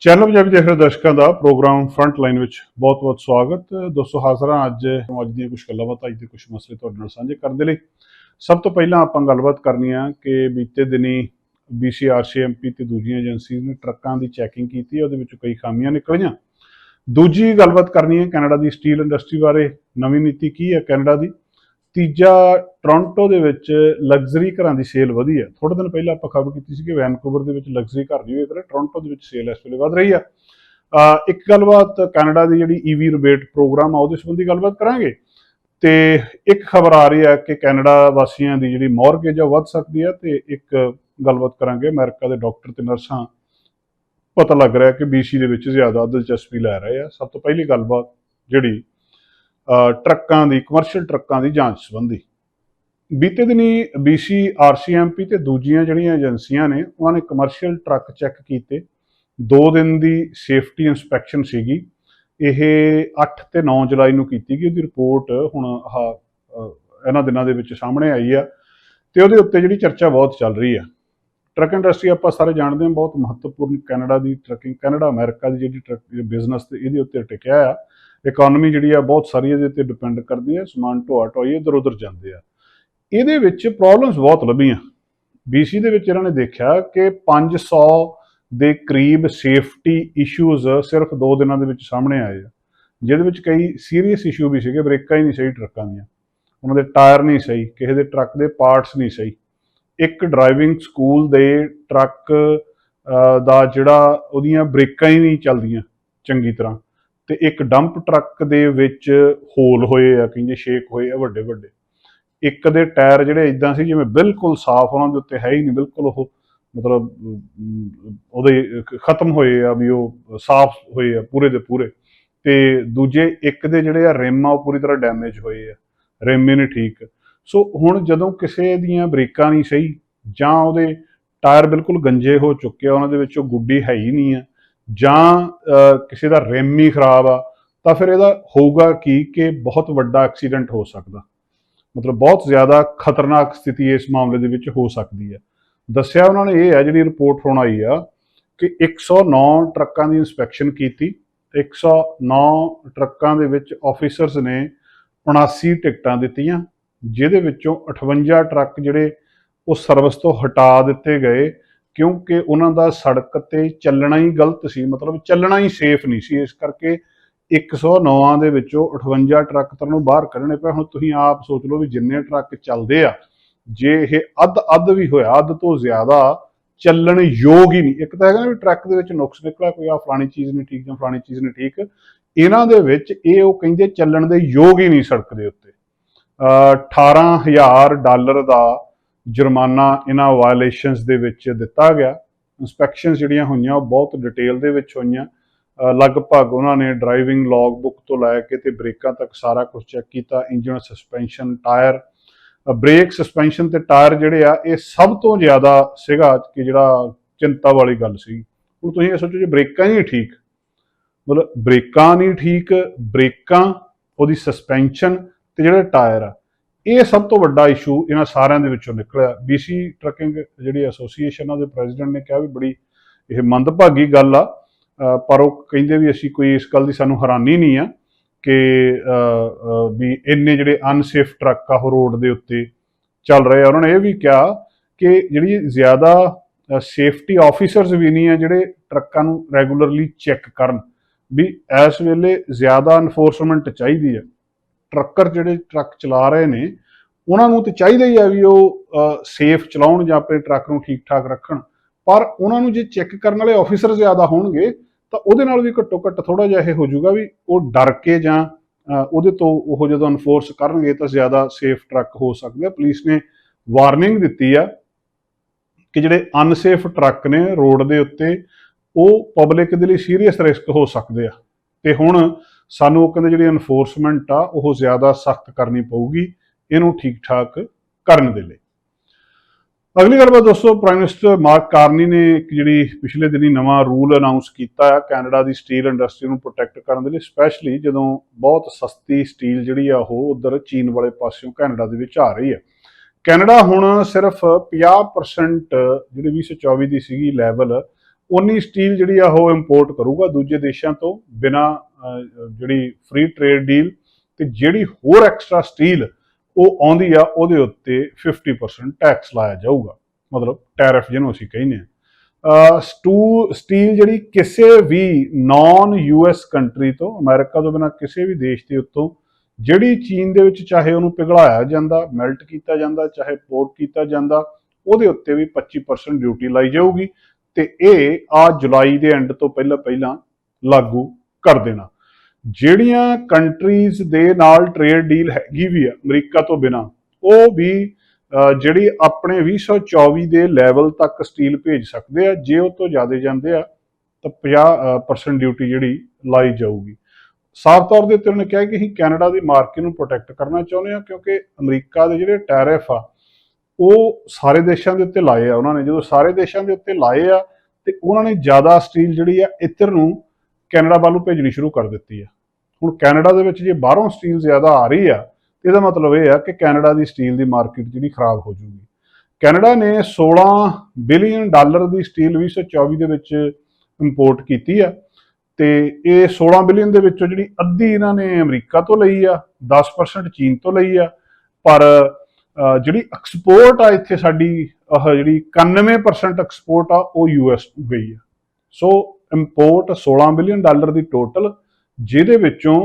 Channel Punjabi ਦੇਖ ਰਹੇ ਦਰਸ਼ਕਾਂ ਦਾ ਪ੍ਰੋਗਰਾਮ ਫਰੰਟ ਲਾਈਨ ਵਿੱਚ ਬਹੁਤ-ਬਹੁਤ ਸਵਾਗਤ। ਦੋਸਤੋ, ਹਾਜ਼ਰ ਹਾਂ ਅੱਜ ਅੱਜ ਦੀਆਂ ਕੁਝ ਗੱਲਾਂ ਬਾਤਾਂ, ਅੱਜ ਦੇ ਕੁਝ ਮਸਲੇ ਤੁਹਾਡੇ ਨਾਲ ਸਾਂਝੇ ਕਰਨ ਦੇ ਲਈ। ਸਭ ਤੋਂ ਪਹਿਲਾਂ ਆਪਾਂ ਗੱਲਬਾਤ ਕਰਨੀ ਆ ਕਿ ਬੀਤੇ ਦਿਨੀ BCRCMP ਤੇ ਦੂਜੀਆਂ ਏਜੰਸੀਜ਼ ਨੇ ਟਰੱਕਾਂ ਦੀ ਚੈਕਿੰਗ ਕੀਤੀ, ਉਹਦੇ ਵਿੱਚ ਕਈ ਖਾਮੀਆਂ ਨਿਕਲੀਆਂ। ਦੂਜੀ ਗੱਲਬਾਤ ਕਰਨੀ ਹੈ ਕੈਨੇਡਾ ਦੀ ਸਟੀਲ ਇੰਡਸਟਰੀ ਬਾਰੇ। ਨਵੀਂ ਨੀਤੀ ਕੀ ਹੈ ਕੈਨੇਡਾ ਦੀ? ਤੀਜਾ ਟੋਰਾਂਟੋ ਦੇ ਵਿੱਚ ਲਗਜ਼ਰੀ ਘਰਾਂ ਦੀ ਸੇਲ ਵਧੀ ਹੈ ਥੋੜੇ ਦਿਨ ਪਹਿਲਾਂ ਆਪਾਂ ਖਬਰ ਕੀਤੀ ਸੀ ਕਿ ਵੈਨਕੂਵਰ ਦੇ ਵਿੱਚ ਲਗਜ਼ਰੀ ਘਰ ਨਹੀਂ ਵੇਚ ਰਹੇ ਟੋਰਾਂਟੋ ਦੇ ਵਿੱਚ ਸੇਲ ਇਸ ਵੇਲੇ ਵਧ ਰਹੀ ਆ। ਇੱਕ ਗੱਲਬਾਤ ਕੈਨੇਡਾ ਦੀ ਜਿਹੜੀ ਈਵੀ ਰਿਬੇਟ ਪ੍ਰੋਗਰਾਮ ਆ, ਉਹਦੇ ਸੰਬੰਧੀ ਗੱਲਬਾਤ ਕਰਾਂਗੇ। ਤੇ ਇੱਕ ਖਬਰ ਆ ਰਹੀ ਹੈ ਕਿ ਕੈਨੇਡਾ ਵਾਸੀਆਂ ਦੀ ਜਿਹੜੀ ਮੌਰਗੇਜ ਆ, ਉਹ ਵੱਧ ਸਕਦੀ ਹੈ ਤੇ ਇੱਕ ਗੱਲਬਾਤ ਕਰਾਂਗੇ। ਅਮਰੀਕਾ ਦੇ ਡਾਕਟਰ ਤੇ ਨਰਸਾਂ ਪਤਾ ਲੱਗ ਰਿਹਾ ਕਿ BC ਦੇ ਵਿੱਚ ਜ਼ਿਆਦਾ ਦਿਲਚਸਪੀ ਲੈ ਰਹੇ ਆ। ਸਭ ਤੋਂ ਪਹਿਲੀ ਗੱਲਬਾਤ ਜਿਹੜੀ ਟਰੱਕਾਂ ਦੀ ਕਮਰਸ਼ੀਅਲ ਟਰੱਕਾਂ ਦੀ ਜਾਂਚ ਸੰਬੰਧੀ। ਬੀਤੇ ਦਿਨੀ BC RCMP ਤੇ ਦੂਜੀਆਂ ਜਿਹੜੀਆਂ ਏਜੰਸੀਆਂ ਨੇ, ਉਹਨਾਂ ਨੇ ਕਮਰਸ਼ੀਅਲ ਟਰੱਕ ਚੈੱਕ ਕੀਤੇ। 2 ਦਿਨ ਦੀ ਸੇਫਟੀ ਇਨਸਪੈਕਸ਼ਨ ਸੀਗੀ। ਇਹ 8 ਤੇ 9 ਜੁਲਾਈ ਨੂੰ ਕੀਤੀ ਗਈ। ਉਹਦੀ ਰਿਪੋਰਟ ਹੁਣ ਆਹ ਇਹਨਾਂ ਦਿਨਾਂ ਦੇ ਵਿੱਚ ਸਾਹਮਣੇ ਆਈ ਆ ਤੇ ਉਹਦੇ ਉੱਤੇ ਜਿਹੜੀ ਚਰਚਾ ਬਹੁਤ ਚੱਲ ਰਹੀ ਆ। ਟਰੱਕ ਇੰਡਸਟਰੀ ਆਪਾਂ ਸਾਰੇ ਜਾਣਦੇ ਹਾਂ, ਬਹੁਤ ਮਹੱਤਵਪੂਰਨ ਕੈਨੇਡਾ ਦੀ ਟਰੱਕਿੰਗ ਕੈਨੇਡਾ, ਅਮਰੀਕਾ ਦੀ ਜਿਹੜੀ ਟਰੱਕ ਬਿਜ਼ਨਸ ਤੇ ਇਹਦੇ ਉੱਤੇ ਟਿਕਿਆ ਆ। ਇਕਨੋਮੀ ਜਿਹੜੀ ਆ, ਬਹੁਤ ਸਾਰੀ ਇਹਦੇ ਤੇ ਡਿਪੈਂਡ ਕਰਦੀ ਹੈ ਸਮਾਨ ਢੋਆ ਢੋਈ ਇੱਧਰ ਉੱਧਰ ਜਾਂਦੇ ਆ। ਇਹਦੇ ਵਿੱਚ ਪ੍ਰੋਬਲਮਸ ਬਹੁਤ ਲੱਭੀਆਂ BC ਦੇ ਵਿੱਚ ਇਹਨਾਂ ਨੇ ਦੇਖਿਆ ਕਿ 500 ਦੇ ਕਰੀਬ ਸੇਫਟੀ ਇਸ਼ੂਜ਼ ਸਿਰਫ 2 ਦਿਨਾਂ ਦੇ ਵਿੱਚ ਸਾਹਮਣੇ ਆਏ ਆ। ਜਿਹਦੇ ਵਿੱਚ ਕਈ ਸੀਰੀਅਸ ਇਸ਼ੂ ਵੀ ਸੀਗੇ ਬ੍ਰੇਕਾਂ ਹੀ ਨਹੀਂ ਸਹੀ ਟਰੱਕਾਂ ਦੀਆਂ। ਉਹਨਾਂ ਦੇ ਟਾਇਰ ਨਹੀਂ ਸਹੀ, ਕਿਸੇ ਦੇ ਟਰੱਕ ਦੇ ਪਾਰਟਸ ਨਹੀਂ ਸਹੀ। ਇੱਕ ਡਰਾਈਵਿੰਗ ਸਕੂਲ ਦੇ ਟਰੱਕ ਦਾ ਜਿਹੜਾ ਉਹਦੀਆਂ ਬ੍ਰੇਕਾਂ ਹੀ ਨਹੀਂ ਚੱਲਦੀਆਂ ਚੰਗੀ ਤਰ੍ਹਾਂ। ਤੇ ਇੱਕ ਡੰਪ ਟਰੱਕ ਦੇ ਵਿੱਚ ਹੋਲ ਹੋਏ ਆ, ਕਹਿੰਦੇ ਸ਼ੇਕ ਹੋਏ ਆ ਵੱਡੇ ਵੱਡੇ ਇੱਕ ਦੇ ਟਾਇਰ ਜਿਹੜੇ ਇਦਾਂ ਸੀ ਜਿਵੇਂ ਬਿਲਕੁਲ ਸਾਫ਼ ਉਹਨਾਂ ਦੇ ਉੱਤੇ ਹੈ ਹੀ ਨਹੀਂ, ਬਿਲਕੁਲ ਉਹ ਮਤਲਬ ਉਹਦੇ ਖਤਮ ਹੋਏ ਆ ਵੀ ਉਹ ਸਾਫ਼ ਹੋਏ ਆ ਪੂਰੇ ਦੇ ਪੂਰੇ। ਤੇ ਦੂਜੇ ਇੱਕ ਦੇ ਜਿਹੜੇ ਆ ਰਿਮ ਆ, ਉਹ ਪੂਰੀ ਤਰ੍ਹਾਂ ਡੈਮੇਜ ਹੋਏ ਆ। ਰਿਮ ਹੀ ਨਹੀਂ ਠੀਕ। ਸੋ ਹੁਣ ਜਦੋਂ ਕਿਸੇ ਦੀਆਂ ਬ੍ਰੇਕਾਂ ਨਹੀਂ ਸਹੀ ਜਾਂ ਉਹਦੇ ਟਾਇਰ ਬਿਲਕੁਲ ਗੰਜੇ ਹੋ ਚੁੱਕੇ ਆ, ਉਹਨਾਂ ਦੇ ਵਿੱਚ ਗੁੱਡੀ ਹੈ ਹੀ ਨਹੀਂ ਆ, ਜਾਂ ਕਿਸੇ ਦਾ ਰਿਮ ਹੀ ਖਰਾਬ ਆ, ਤਾਂ ਫਿਰ ਇਹਦਾ ਹੋਊਗਾ ਕੀ ਕਿ ਬਹੁਤ ਵੱਡਾ ਐਕਸੀਡੈਂਟ ਹੋ ਸਕਦਾ। ਮਤਲਬ ਬਹੁਤ ਜ਼ਿਆਦਾ ਖਤਰਨਾਕ ਸਥਿਤੀ ਇਸ ਮਾਮਲੇ ਦੇ ਵਿੱਚ ਹੋ ਸਕਦੀ ਹੈ। ਦੱਸਿਆ ਉਹਨਾਂ ਨੇ ਇਹ ਹੈ, ਜਿਹੜੀ ਰਿਪੋਰਟ ਹੁਣ ਆਈ ਆ, ਕਿ 109 ਟਰੱਕਾਂ ਦੀ ਇਨਸਪੈਕਸ਼ਨ ਕੀਤੀ 109 ਟਰੱਕਾਂ ਦੇ ਵਿੱਚ ਆਫੀਸਰਸ ਨੇ 79 ਟਿਕਟਾਂ ਦਿੱਤੀਆਂ, ਜਿਹਦੇ ਵਿੱਚੋਂ 58 ਟਰੱਕ ਜਿਹੜੇ ਉਹ ਸਰਵਿਸ ਤੋਂ ਹਟਾ ਦਿੱਤੇ ਗਏ, ਕਿਉਂਕਿ ਉਹਨਾਂ ਦਾ ਸੜਕ ਤੇ ਚੱਲਣਾ ਹੀ ਗਲਤ ਸੀ, ਮਤਲਬ ਚੱਲਣਾ ਹੀ ਸੇਫ ਨਹੀਂ ਸੀ, ਇਸ ਕਰਕੇ 109 ਦੇ ਵਿੱਚੋਂ 58 ਟਰੱਕ ਤੁਹਾਨੂੰ ਬਾਹਰ ਕੱਢਣੇ ਪਏ। ਹੁਣ ਤੁਸੀਂ ਆਪ ਸੋਚ ਲਓ ਵੀ ਜਿੰਨੇ ਟਰੱਕ ਚੱਲਦੇ ਆ, ਜੇ ਇਹ ਅੱਧ ਅੱਧ ਵੀ ਹੋਇਆ, ਅੱਧ ਤੋਂ ਜ਼ਿਆਦਾ ਚੱਲਣ ਯੋਗ ਹੀ ਨਹੀਂ। ਇੱਕ ਤਾਂ ਹੈਗਾ ਨਾ ਵੀ ਟਰੱਕ ਦੇ ਵਿੱਚ ਨੁਕਸ ਨਿਕਲਿਆ, ਕੋਈ ਆ ਫਲਾਣੀ ਚੀਜ਼ ਨਹੀਂ ਠੀਕ ਜਾਂ ਫਲਾਣੀ ਚੀਜ਼ ਨਹੀਂ ਠੀਕ। ਇਹਨਾਂ ਦੇ ਵਿੱਚ ਇਹ ਉਹ ਕਹਿੰਦੇ ਚੱਲਣ ਦੇ ਯੋਗ ਹੀ ਨਹੀਂ ਸੜਕ ਦੇ ਉੱਤੇ। ਅਹ 18000 ਡਾਲਰ ਦਾ ਜੁਰਮਾਨਾ ਇਹਨਾਂ ਵਾਇਲੇਸ਼ਨਸ ਦੇ ਵਿੱਚ ਦਿੱਤਾ ਗਿਆ। ਇਨਸਪੈਕਸ਼ਨਸ ਜਿਹੜੀਆਂ ਹੋਈਆਂ ਉਹ ਬਹੁਤ ਡਿਟੇਲ ਦੇ ਵਿੱਚ ਹੋਈਆਂ। ਲਗਭਗ ਉਹਨਾਂ ਨੇ ਡਰਾਈਵਿੰਗ ਲੌਗ ਬੁੱਕ ਤੋਂ ਲੈ ਕੇ ਤੇ ਬ੍ਰੇਕਾਂ ਤੱਕ ਸਾਰਾ ਕੁਝ ਚੈੱਕ ਕੀਤਾ engine suspension tyre brake suspension ਤੇ ਟਾਇਰ ਜਿਹੜੇ ਆ, ਇਹ ਸਭ ਤੋਂ ਜ਼ਿਆਦਾ ਸੀਗਾ ਕਿ ਜਿਹੜਾ ਚਿੰਤਾ ਵਾਲੀ ਗੱਲ ਸੀ। ਹੁਣ ਤੁਸੀਂ ਇਹ ਸੋਚੋ ਜੇ ਬ੍ਰੇਕਾਂ ਹੀ ਨਹੀਂ ਠੀਕ, ਮਤਲਬ ਬ੍ਰੇਕਾਂ ਨਹੀਂ ਠੀਕ, ਬ੍ਰੇਕਾਂ, ਉਹਦੀ ਸਸਪੈਂਸ਼ਨ ਤੇ ਜਿਹੜੇ ਟਾਇਰ ਆ, ਇਹ ਸਭ ਤੋਂ ਵੱਡਾ ਇਸ਼ੂ ਇਹਨਾਂ ਸਾਰਿਆਂ ਦੇ ਵਿੱਚੋਂ ਨਿਕਲਿਆ। BC ਟਰੱਕਿੰਗ ਜਿਹੜੀ ਐਸੋਸੀਏਸ਼ਨ ਆ ਦੇ ਪ੍ਰੈਜ਼ੀਡੈਂਟ ਨੇ ਕਿਹਾ ਵੀ ਬੜੀ ਇਹ ਮੰਦਭਾਗੀ ਗੱਲ ਆ। ਪਰ ਉਹ ਕਹਿੰਦੇ ਵੀ ਅਸੀਂ ਕੋਈ ਇਸ ਗੱਲ ਦੀ ਸਾਨੂੰ ਹੈਰਾਨੀ ਨਹੀਂ ਆ ਕਿ ਵੀ ਇੰਨੇ ਜਿਹੜੇ ਅਨਸੇਫ ਟਰੱਕ ਆ ਉਹ ਰੋਡ ਦੇ ਉੱਤੇ ਚੱਲ ਰਹੇ ਆ। ਉਹਨਾਂ ਨੇ ਇਹ ਵੀ ਕਿਹਾ ਕਿ ਜਿਹੜੀ ਜ਼ਿਆਦਾ ਸੇਫਟੀ ਆਫੀਸਰਸ ਵੀ ਨਹੀਂ ਆ ਜਿਹੜੇ ਟਰੱਕਾਂ ਨੂੰ ਰੈਗੂਲਰਲੀ ਚੈੱਕ ਕਰਨ, ਵੀ ਇਸ ਵੇਲੇ ਜ਼ਿਆਦਾ ਐਨਫੋਰਸਮੈਂਟ ਚਾਹੀਦੀ ਹੈ ਟਰੱਕਰ ਜਿਹੜੇ ਟਰੱਕ ਚਲਾ ਰਹੇ ਨੇ, ਉਹਨਾਂ ਨੂੰ ਤੇ ਚਾਹੀਦਾ ਹੀ ਆ ਵੀ ਉਹ ਸੇਫ ਚਲਾਉਣ ਜਾਂ ਆਪਣੇ ਟਰੱਕ ਨੂੰ ਠੀਕ ਠਾਕ ਰੱਖਣ। ਪਰ ਉਹਨਾਂ ਨੂੰ ਜੇ ਚੈੱਕ ਕਰਨ ਵਾਲੇ ਆਫੀਸਰ ਜ਼ਿਆਦਾ ਹੋਣਗੇ ਤਾਂ ਉਹਦੇ ਨਾਲ ਵੀ ਘੱਟੋ ਘੱਟ ਥੋੜਾ ਜਿਹਾ ਇਹ ਹੋ ਜਾਊਗਾ ਵੀ ਉਹ ਡਰ ਕੇ ਜਾਂ ਉਹਦੇ ਤੋਂ ਉਹ ਜਦੋਂ ਅਨਫੋਰਸ ਕਰਨਗੇ ਤਾਂ ਜ਼ਿਆਦਾ ਸੇਫ ਟਰੱਕ ਹੋ ਸਕਦੇ ਆ। ਪੁਲਿਸ ਨੇ ਵਾਰਨਿੰਗ ਦਿੱਤੀ ਆ ਕਿ ਜਿਹੜੇ ਅਨਸੇਫ ਟਰੱਕ ਨੇ ਰੋਡ ਦੇ ਉੱਤੇ, ਉਹ ਪਬਲਿਕ ਦੇ ਲਈ ਸੀਰੀਅਸ ਰਿਸਕ ਹੋ ਸਕਦੇ ਆ। ਤੇ ਹੁਣ ਸਾਨੂੰ ਉਹ ਕਹਿੰਦੇ ਜਿਹੜੀ ਐਨਫੋਰਸਮੈਂਟ ਆ, ਉਹ ਜ਼ਿਆਦਾ ਸਖਤ ਕਰਨੀ ਪਊਗੀ। ਇਹਨੂੰ ਠੀਕ ਠਾਕ ਕਰਨ ਦੇ ਲਈ। ਅਗਲੀ ਗੱਲਬਾਤ ਦੋਸਤੋ ਪ੍ਰਾਈਮ ਮਿਨਿਸਟਰ ਮਾਰਕ ਕਾਰਨੀ ਨੇ ਇੱਕ ਜਿਹੜੀ ਪਿਛਲੇ ਦਿਨੀ ਨਵਾਂ ਰੂਲ ਅਨਾਉਂਸ ਕੀਤਾ ਹੈ ਕੈਨੇਡਾ ਦੀ ਸਟੀਲ ਇੰਡਸਟਰੀ ਨੂੰ ਪ੍ਰੋਟੈਕਟ ਕਰਨ ਦੇ ਲਈ ਸਪੈਸ਼ਲੀ ਜਦੋਂ ਬਹੁਤ ਸਸਤੀ ਸਟੀਲ ਜਿਹੜੀ ਆ ਉਹ ਉਧਰ ਚੀਨ ਵਾਲੇ ਪਾਸਿਓਂ ਕੈਨੇਡਾ ਦੇ ਵਿੱਚ ਆ ਰਹੀ ਹੈ। ਕੈਨੇਡਾ ਹੁਣ ਸਿਰਫ 50% ਜਿਹੜੀ 2024 ਦੀ ਸੀਗੀ ਲੈਵਲ ਉਨੀ ਸਟੀਲ ਜਿਹੜੀ ਆ ਉਹ ਇੰਪੋਰਟ ਕਰੂਗਾ ਦੂਜੇ ਦੇਸ਼ਾਂ ਤੋਂ ਬਿਨਾ ਜਿਹੜੀ ਫ੍ਰੀ ਟ੍ਰੇਡ ਡੀਲ ਤੇ ਜਿਹੜੀ ਹੋਰ ਐਕਸਟਰਾ ਸਟੀਲ ਉਹ ਆਉਂਦੀ ਆ, ਉਹਦੇ ਉੱਤੇ 50% ਟੈਕਸ ਲਾਇਆ ਜਾਊਗਾ। ਮਤਲਬ ਟੈਰਿਫ ਜਿਹਨੂੰ ਅਸੀਂ ਕਹਿੰਦੇ ਆ। ਸਟੂ ਸਟੀਲ ਜਿਹੜੀ ਕਿਸੇ ਵੀ ਨਾਨ ਯੂਐਸ ਕੰਟਰੀ ਤੋਂ, ਅਮਰੀਕਾ ਤੋਂ ਬਿਨਾ ਕਿਸੇ ਵੀ ਦੇਸ਼ ਦੇ ਉੱਤੋਂ ਜਿਹੜੀ ਚੀਨ ਦੇ ਵਿੱਚ ਚਾਹੇ ਉਹਨੂੰ ਪਿਘਲਾਇਆ ਜਾਂਦਾ ਮੈਲਟ ਕੀਤਾ ਜਾਂਦਾ, ਚਾਹੇ ਪੋਰਟ ਕੀਤਾ ਜਾਂਦਾ, ਉਹਦੇ ਉੱਤੇ ਵੀ 25% ਡਿਊਟੀ ਲਾਈ ਜਾਊਗੀ ਤੇ ਇਹ ਆ ਜੁਲਾਈ ਦੇ ਐਂਡ ਤੋਂ ਪਹਿਲਾਂ ਪਹਿਲਾਂ ਲਾਗੂ ਕਰ ਦੇਣਾ। ਜਿਹੜੀਆਂ ਕੰਟਰੀਜ਼ ਦੇ ਨਾਲ ਟ੍ਰੇਡ ਡੀਲ ਹੈਗੀ ਵੀ ਆ, ਅਮਰੀਕਾ ਤੋਂ ਬਿਨਾ, ਉਹ ਵੀ ਜਿਹੜੀ ਆਪਣੇ 2024 ਦੇ ਲੈਵਲ ਤੱਕ ਸਟੀਲ ਭੇਜ ਸਕਦੇ ਆ, ਜੇ ਉਹ ਤੋਂ ਜ਼ਿਆਦਾ ਜਾਂਦੇ ਆ, ਤਾਂ 50% ਡਿਊਟੀ ਜਿਹੜੀ ਲਾਈ ਜਾਊਗੀ। ਸਾਫ਼ ਤੌਰ ਦੇ ਉੱਤੇ ਉਹਨੇ ਕਿਹਾ ਕਿ ਅਸੀਂ ਕੈਨੇਡਾ ਦੀ ਮਾਰਕੀਟ ਨੂੰ ਪ੍ਰੋਟੈਕਟ ਕਰਨਾ ਚਾਹੁੰਦੇ ਆ, ਕਿਉਂਕਿ ਅਮਰੀਕਾ ਦੇ ਜਿਹੜੇ ਟੈਰਿਫ ਆ, ਉਹ ਸਾਰੇ ਦੇਸ਼ਾਂ ਦੇ ਉੱਤੇ ਲਾਏ ਆ ਉਹਨਾਂ ਨੇ। ਜਦੋਂ ਸਾਰੇ ਦੇਸ਼ਾਂ ਦੇ ਉੱਤੇ ਲਾਏ ਆ, ਤੇ ਉਹਨਾਂ ਨੇ ਜ਼ਿਆਦਾ ਸਟੀਲ ਜਿਹੜੀ ਆ, ਇੱਧਰ ਨੂੰ ਕੈਨੇਡਾ ਵੱਲ ਨੂੰ ਭੇਜਣੀ ਸ਼ੁਰੂ ਕਰ ਦਿੱਤੀ ਆ। ਹੁਣ ਕੈਨੇਡਾ ਦੇ ਵਿੱਚ ਜੇ ਬਾਹਰੋਂ ਸਟੀਲ ਜ਼ਿਆਦਾ ਆ ਰਹੀ ਆ ਤੇ ਇਹਦਾ ਮਤਲਬ ਇਹ ਆ ਕਿ ਕੈਨੇਡਾ ਦੀ ਸਟੀਲ ਦੀ ਮਾਰਕੀਟ ਜਿਹੜੀ ਖਰਾਬ ਹੋ ਜੂਗੀ। ਕੈਨੇਡਾ ਨੇ 16 ਬਿਲੀਅਨ ਡਾਲਰ ਦੀ ਸਟੀਲ 2024 ਦੇ ਵਿੱਚ ਇੰਪੋਰਟ ਕੀਤੀ ਆ ਤੇ ਇਹ 16 ਬਿਲੀਅਨ ਦੇ ਵਿੱਚੋਂ ਜਿਹੜੀ ਅੱਧੀ ਇਹਨਾਂ ਨੇ ਅਮਰੀਕਾ ਤੋਂ ਲਈ ਆ 10% ਚੀਨ ਤੋਂ ਲਈ ਆ, ਪਰ ਜਿਹੜੀ ਐਕਸਪੋਰਟ ਆ ਇੱਥੇ ਸਾਡੀ, ਆਹ ਜਿਹੜੀ 91% ਐਕਸਪੋਰਟ ਆ, ਉਹ ਯੂਐਸ ਨੂੰ ਗਈ ਆ। ਸੋ ਇੰਪੋਰਟ 16 ਬਿਲੀਅਨ ਡਾਲਰ ਦੀ ਟੋਟਲ ਜਿਹਦੇ ਵਿੱਚੋਂ